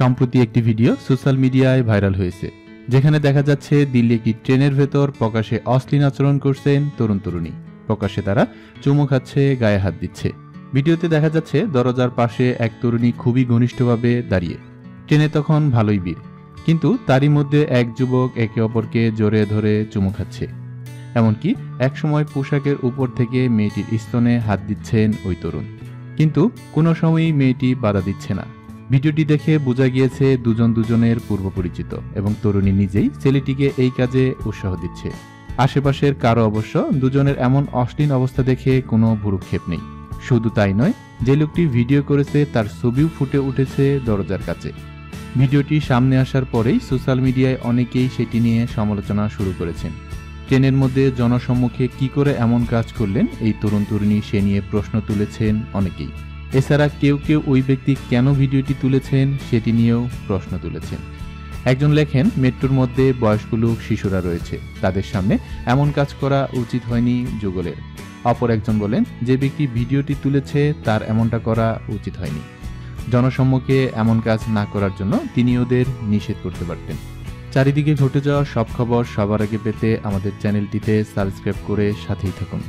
সম্প্রতি একটি video social মিডিয়ায় ভাইরাল হয়েছে, যেখানে দেখা যাচ্ছে দিল্লি একটি ট্রেনের ভেতর প্রকাশে অশ্লীল আচরণ করছেন তরুণ তরুণী। প্রকাশ্যে তারা চুমু খাচ্ছে, গায়ে হাত দিচ্ছে। ভিডিওতে দেখা যাচ্ছে দরজার পাশে এক তরুণী খুবই ঘনিষ্ঠভাবে দাঁড়িয়ে। ট্রেনে তখন ভালোই ভিড়, কিন্তু তারই মধ্যে এক যুবক একে অপরকে জোরে ধরে চুমু খাচ্ছে। এমনকি একসময় পোশাকের উপর থেকে মেয়েটির স্তনে হাত দিচ্ছেন ওই তরুণ। কিন্তু কোনো সময়ই মেয়েটি বাধা দিচ্ছে না। ভিডিওটি দেখে বোঝা গিয়েছে দুজন দুজনের পূর্ব পরিচিত এবং তরুণী নিজেই ছেলেটিকে এই কাজে উৎসাহ দিচ্ছে। আশেপাশের কারও অবশ্য দুজনের এমন অশ্লীল অবস্থা দেখে কোনো ভুরুক্ষেপ নেই। শুধু তাই নয়, যে লোকটি ভিডিও করেছে তার ছবিও ফুটে উঠেছে দরজার কাছে। ভিডিওটি সামনে আসার পরেই সোশ্যাল মিডিয়ায় অনেকেই সেটি নিয়ে সমালোচনা শুরু করেছেন। ট্রেনের মধ্যে জনসম্মুখে কি করে এমন কাজ করলেন এই তরুণ তরুণী সে নিয়ে প্রশ্ন তুলেছেন অনেকেই। এছাড়া কেউ কেউ ওই ব্যক্তি কেন ভিডিওটি তুলেছেন সেটি নিয়েও প্রশ্ন তুলেছেন। একজন লেখেন, মেট্রোর মধ্যে বয়স্ক লোক, শিশুরা রয়েছে। তাদের সামনে এমন কাজ করা উচিত হয়নি যুগলের। অপর একজন বলেন, যে ব্যক্তি ভিডিওটি তুলেছে, তার এমনটা করা উচিত হয়নি। জনসম্মুখে এমন কাজ না করার জন্য তিনি ওদের নিষেধ করতে পারতেন। চারিদিকে ঘটে যাওয়া সব খবর সবার আগে পেতে আমাদের চ্যানেলটিতে সাবস্ক্রাইব করে সাথেই থাকুন।